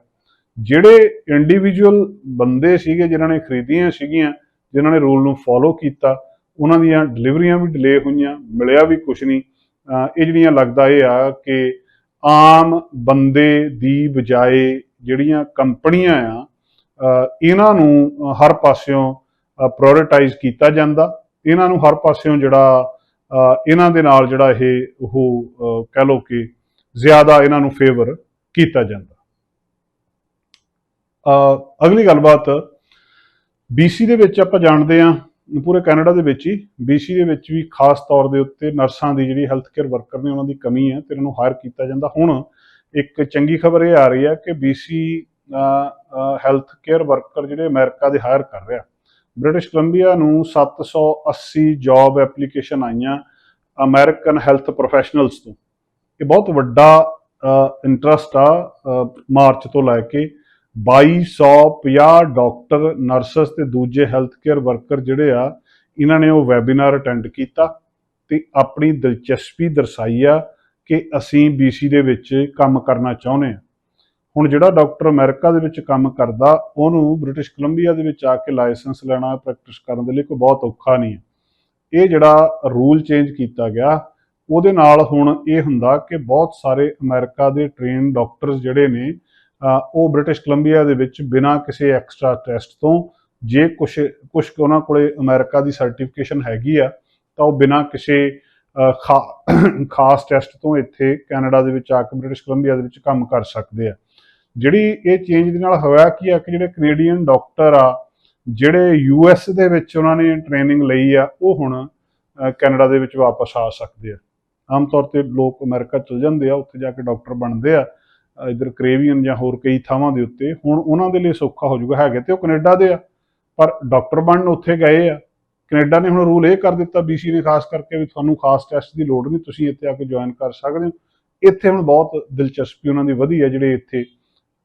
ਜਿਹੜੇ ਇੰਡੀਵਿਜੂਅਲ ਬੰਦੇ ਸੀਗੇ, ਜਿਨ੍ਹਾਂ ਨੇ ਖਰੀਦੀਆਂ ਸੀਗੀਆਂ, ਜਿਨ੍ਹਾਂ ਨੇ ਰੂਲ ਨੂੰ ਫੋਲੋ ਕੀਤਾ ਉਹਨਾਂ ਦੀਆਂ ਡਿਲੀਵਰੀਆਂ ਵੀ ਡਿਲੇ ਹੋਈਆਂ, ਮਿਲਿਆ ਵੀ ਕੁਝ ਨਹੀਂ। ਇਹ ਜਿਹੜੀਆਂ ਲੱਗਦਾ ਇਹ ਆ ਕਿ ਆਮ ਬੰਦੇ ਦੀ ਬਜਾਏ ਜਿਹੜੀਆਂ ਕੰਪਨੀਆਂ ਆ ਇਹਨਾਂ ਨੂੰ ਹਰ ਪਾਸਿਓਂ ਪ੍ਰਾਇੋਰਟਾਈਜ਼ ਕੀਤਾ ਜਾਂਦਾ। ਇਹਨਾਂ ਨੂੰ ਹਰ ਪਾਸਿਓਂ ਜਿਹੜਾ ਇਹਨਾਂ ਦੇ ਨਾਲ ਜਿਹੜਾ ਇਹ ਉਹ ਕਹਿ ਲਓ ਕਿ ਜ਼ਿਆਦਾ ਇਹਨਾਂ ਨੂੰ ਫੇਵਰ ਕੀਤਾ ਜਾਂਦਾ। ਅਗਲੀ ਗੱਲਬਾਤ BC ਦੇ ਵਿੱਚ ਆਪਾਂ ਜਾਣਦੇ ਹਾਂ ਪੂਰੇ ਕੈਨੇਡਾ ਦੇ ਵਿੱਚ ਹੀ BC ਦੇ ਵਿੱਚ ਵੀ ਖਾਸ ਤੌਰ ਦੇ ਉੱਤੇ ਨਰਸਾਂ ਦੀ ਜਿਹੜੀ ਹੈਲਥ ਕੇਅਰ ਵਰਕਰ ਨੇ ਉਹਨਾਂ ਦੀ ਕਮੀ ਹੈ ਤੇ ਇਹਨਾਂ ਨੂੰ ਹਾਇਰ ਕੀਤਾ ਜਾਂਦਾ। ਹੁਣ ਇੱਕ ਚੰਗੀ ਖਬਰ ਇਹ ਆ ਰਹੀ ਹੈ ਕਿ BC ਹੈਲਥ ਕੇਅਰ ਵਰਕਰ ਜਿਹੜੇ ਅਮਰੀਕਾ ਦੇ ਹਾਇਰ ਕਰ ਰਿਹਾ। ਬ੍ਰਿਟਿਸ਼ ਕੋਲੰਬੀਆ ਨੂੰ 780 ਜੌਬ ਐਪਲੀਕੇਸ਼ਨ ਆਈਆਂ ਅਮਰੀਕਨ ਹੈਲਥ ਪ੍ਰੋਫੈਸ਼ਨਲਸ ਤੋਂ। ਇਹ ਬਹੁਤ ਵੱਡਾ ਇੰਟਰਸਟ ਆ ਮਾਰਚ ਤੋਂ ਲੈ ਕੇ 2250 ਡਾਕਟਰ, ਨਰਸਸ ਤੇ ਦੂਜੇ ਹੈਲਥ ਕੇਅਰ ਵਰਕਰ ਜਿਹੜੇ ਆ, ਇਹਨਾਂ ਨੇ ਉਹ ਵੈਬਿਨਾਰ ਅਟੈਂਡ ਕੀਤਾ ਤੇ ਆਪਣੀ ਦਿਲਚਸਪੀ ਦਰਸਾਈ ਆ ਕਿ ਅਸੀਂ BC ਦੇ ਵਿੱਚ ਕੰਮ ਕਰਨਾ ਚਾਹੁੰਦੇ ਹਾਂ। ਹੁਣ ਜਿਹੜਾ ਡਾਕਟਰ ਅਮਰੀਕਾ ਦੇ ਵਿੱਚ ਕੰਮ ਕਰਦਾ, ਉਹਨੂੰ ਬ੍ਰਿਟਿਸ਼ ਕੋਲੰਬੀਆ ਦੇ ਵਿੱਚ ਆ ਕੇ ਲਾਇਸੈਂਸ ਲੈਣਾ, ਪ੍ਰੈਕਟਿਸ ਕਰਨ ਦੇ ਲਈ ਕੋਈ ਬਹੁਤ ਔਖਾ ਨਹੀਂ ਹੈ। ਇਹ ਜਿਹੜਾ ਰੂਲ ਚੇਂਜ ਕੀਤਾ ਗਿਆ, ਉਹਦੇ ਨਾਲ ਹੁਣ ਇਹ ਹੁੰਦਾ ਕਿ ਬਹੁਤ ਸਾਰੇ ਅਮਰੀਕਾ ਦੇ ਟ੍ਰੇਨ ਡਾਕਟਰਸ ਜਿਹੜੇ ਨੇ ਉਹ ਬ੍ਰਿਟਿਸ਼ ਕੋਲੰਬੀਆ ਦੇ ਵਿੱਚ ਬਿਨਾਂ ਕਿਸੇ ਐਕਸਟਰਾ ਟੈਸਟ ਤੋਂ ਜੇ ਕੁਝ ਕੁਝ ਉਹਨਾਂ ਕੋਲੇ ਅਮਰੀਕਾ ਦੀ ਸਰਟੀਫਿਕੇਸ਼ਨ ਹੈਗੀ ਆ, ਤਾਂ ਉਹ ਬਿਨਾਂ ਕਿਸੇ ਖਾ- ਖਾਸ ਟੈਸਟ ਤੋਂ ਇੱਥੇ ਕੈਨੇਡਾ ਦੇ ਵਿੱਚ ਆ ਕੇ ਬ੍ਰਿਟਿਸ਼ ਕੋਲੰਬੀਆ ਦੇ ਵਿੱਚ ਕੰਮ ਕਰ ਸਕਦੇ ਆ। ਜਿਹੜੀ ਇਹ ਚੇਂਜ ਦੇ ਨਾਲ ਹੋਇਆ ਕੀ ਆ ਕਿ ਜਿਹੜੇ ਕੈਨੇਡੀਅਨ ਡਾਕਟਰ ਆ, ਜਿਹੜੇ ਯੂਐਸ ਦੇ ਵਿੱਚ ਉਹਨਾਂ ਨੇ ਟ੍ਰੇਨਿੰਗ ਲਈ ਆ, ਉਹ ਹੁਣ ਕੈਨੇਡਾ ਦੇ ਵਿੱਚ ਵਾਪਸ ਆ ਸਕਦੇ ਆ। ਆਮ ਤੌਰ ਤੇ ਲੋਕ ਅਮਰੀਕਾ ਚਲ ਜਾਂਦੇ ਆ, ਉੱਥੇ ਜਾ ਕੇ ਡਾਕਟਰ ਬਣਦੇ ਆ। ਇੱਧਰ ਕਰੇਵੀਅਨ ਜਾਂ ਹੋਰ ਕਈ ਥਾਵਾਂ ਦੇ ਉੱਤੇ, ਹੁਣ ਉਹਨਾਂ ਦੇ ਲਈ ਸੌਖਾ ਹੋ ਜਾਊਗਾ, ਹੈਗੇ ਤੇ ਉਹ ਕੈਨੇਡਾ ਦੇ ਆ, ਪਰ ਡਾਕਟਰ ਬਣਨ ਉੱਥੇ ਗਏ ਆ। ਕੈਨੇਡਾ ਨੇ ਹੁਣ ਰੂਲ ਇਹ ਕਰ ਦਿੱਤਾ BC ਨੇ, ਖਾਸ ਕਰਕੇ ਵੀ ਤੁਹਾਨੂੰ ਖਾਸ ਟੈਸਟ ਦੀ ਲੋੜ ਨਹੀਂ, ਤੁਸੀਂ ਇੱਥੇ ਆ ਕੇ ਜੁਆਇਨ ਕਰ ਸਕਦੇ ਹੋ। ਇੱਥੇ ਹੁਣ ਬਹੁਤ ਦਿਲਚਸਪੀ ਉਹਨਾਂ ਦੀ ਵਧੀ ਹੈ, ਜਿਹੜੇ ਇੱਥੇ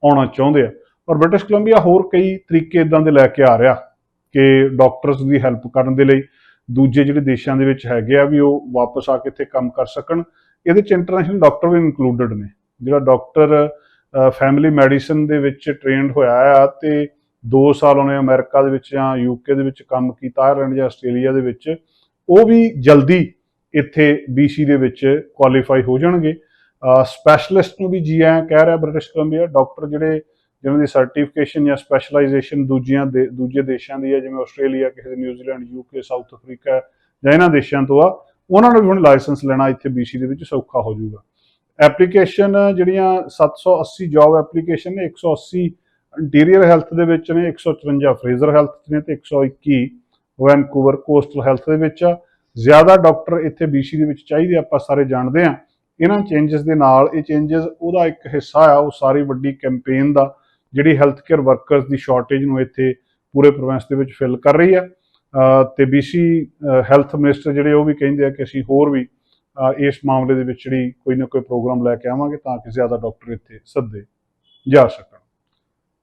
ਆਉਣਾ ਚਾਹੁੰਦੇ ਆ। ਔਰ ਬ੍ਰਿਟਿਸ਼ ਕੋਲੰਬੀਆ ਹੋਰ ਕਈ ਤਰੀਕੇ ਇਦਾਂ ਦੇ ਲੈ ਕੇ ਆ ਰਿਹਾ ਕਿ ਡਾਕਟਰਸ ਦੀ ਹੈਲਪ ਕਰਨ ਦੇ ਲਈ। ਦੂਜੇ ਜਿਹੜੇ ਦੇਸ਼ਾਂ ਦੇ ਵਿੱਚ ਹੈਗੇ ਆ ਵੀ ਉਹ ਵਾਪਸ ਆ ਕੇ ਇੱਥੇ ਕੰਮ ਕਰ ਸਕਣ। ਇਹਦੇ ਚ ਇੰਟਰਨੈਸ਼ਨਲ ਡਾਕਟਰ ਵੀ ਇਨਕਲੂਡਡ ਨੇ। ਜਿਹੜਾ ਡਾਕਟਰ ਫੈਮਿਲੀ ਮੈਡੀਸਨ ਦੇ ਵਿੱਚ ਟ੍ਰੇਨਡ ਹੋਇਆ ਆ ਤੇ 2 ਸਾਲ ਉਹਨੇ ਅਮਰੀਕਾ ਦੇ ਵਿੱਚ ਜਾਂ ਯੂਕੇ ਦੇ ਵਿੱਚ ਕੰਮ ਕੀਤਾ ਆਇਰਲੈਂਡ ਜਾਂ ਆਸਟ੍ਰੇਲੀਆ ਦੇ ਵਿੱਚ, ਉਹ ਵੀ ਜਲਦੀ ਇੱਥੇ BC ਦੇ ਵਿੱਚ ਕੁਆਲੀਫਾਈ ਹੋ ਜਾਣਗੇ। ਸਪੈਸ਼ਲਿਸਟ ਨੂੰ ਵੀ ਜੀ ਐ ਕਹਿ ਰਿਹਾ ਬ੍ਰਿਟਿਸ਼ ਕੋਲੰਬੀਆ ਡਾਕਟਰ ਜਿਹੜੇ ਜਿਨ੍ਹਾਂ ਦੀ ਸਰਟੀਫਿਕੇਸ਼ਨ ਜਾਂ ਸਪੈਸ਼ਲਾਈਜੇਸ਼ਨ ਦੂਜੀਆਂ ਦੇ, ਦੂਜੇ ਦੇਸ਼ਾਂ ਦੀ ਹੈ ਜਿਵੇਂ ਆਸਟ੍ਰੇਲੀਆ ਕਿਸੇ ਨਿਊਜ਼ੀਲੈਂਡ ਯੂਕੇ ਸਾਊਥ ਅਫਰੀਕਾ ਜਾਂ ਇਹਨਾਂ ਦੇਸ਼ਾਂ ਤੋਂ ਆ, ਉਹਨਾਂ ਨੂੰ ਵੀ ਹੁਣ ਲਾਇਸੈਂਸ ਲੈਣਾ ਇੱਥੇ BC ਦੇ ਵਿੱਚ ਸੌਖਾ ਹੋ ਜਾਊਗਾ। ਐਪਲੀਕੇਸ਼ਨ ਜਿਹੜੀਆਂ 780 ਜੌਬ ਐਪਲੀਕੇਸ਼ਨ ਨੇ 180 ਇੰਟੀਰੀਅਰ ਹੈਲਥ ਦੇ ਵਿੱਚ ਨੇ 154 ਫਰੇਜ਼ਰ ਹੈਲਥ 'ਚ ਨੇ ਤੇ 121 ਵੈਨਕੂਵਰ ਕੋਸਟਲ ਹੈਲਥ ਦੇ ਵਿੱਚ ਆ। ਜ਼ਿਆਦਾ ਡਾਕਟਰ ਇੱਥੇ BC ਦੇ ਵਿੱਚ ਚਾਹੀਦੇ ਆਪਾਂ ਸਾਰੇ ਜਾਣਦੇ ਆ। ਇਹਨਾਂ ਚੇਂਜਸ ਦੇ ਨਾਲ ਇਹ ਚੇਂਜਸ ਉਹਦਾ ਇੱਕ ਹਿੱਸਾ ਆ, ਉਹ ਸਾਰੀ ਵੱਡੀ ਕੈਂਪੇਨ ਦਾ, ਜਿਹੜੀ ਹੈਲਥ ਕੇਅਰ ਵਰਕਰਸ ਦੀ ਸ਼ਾਰਟੇਜ ਨੂੰ ਇੱਥੇ ਪੂਰੇ ਪ੍ਰੋਵਿੰਸ ਦੇ ਵਿੱਚ ਫਿਲ ਕਰ ਰਹੀ ਆ। ਅਹ ਤੇ BC ਹੈਲਥ ਮਿਨਿਸਟਰ ਜਿਹੜੇ ਉਹ ਵੀ ਕਹਿੰਦੇ ਆ ਕਿ ਅਸੀਂ ਹੋਰ ਵੀ ਇਸ ਮਾਮਲੇ ਦੇ ਵਿੱਚ ਜਿਹੜੀ ਕੋਈ ਨਾ ਕੋਈ ਪ੍ਰੋਗਰਾਮ ਲੈ ਕੇ ਆਵਾਂਗੇ ਤਾਂ ਕਿ ਜ਼ਿਆਦਾ ਡਾਕਟਰ ਇੱਥੇ ਸੱਦੇ ਜਾ ਸਕਣ।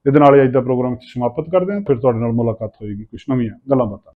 ਇਹਦੇ ਨਾਲ ਹੀ ਅੱਜ ਦਾ ਪ੍ਰੋਗਰਾਮ ਸਮਾਪਤ ਕਰਦੇ ਹਾਂ। ਫਿਰ ਤੁਹਾਡੇ ਨਾਲ ਮੁਲਾਕਾਤ ਹੋਏਗੀ। ਕੁਝ ਨਵੀਆਂ ਗੱਲਾਂ ਬਾਤਾਂ।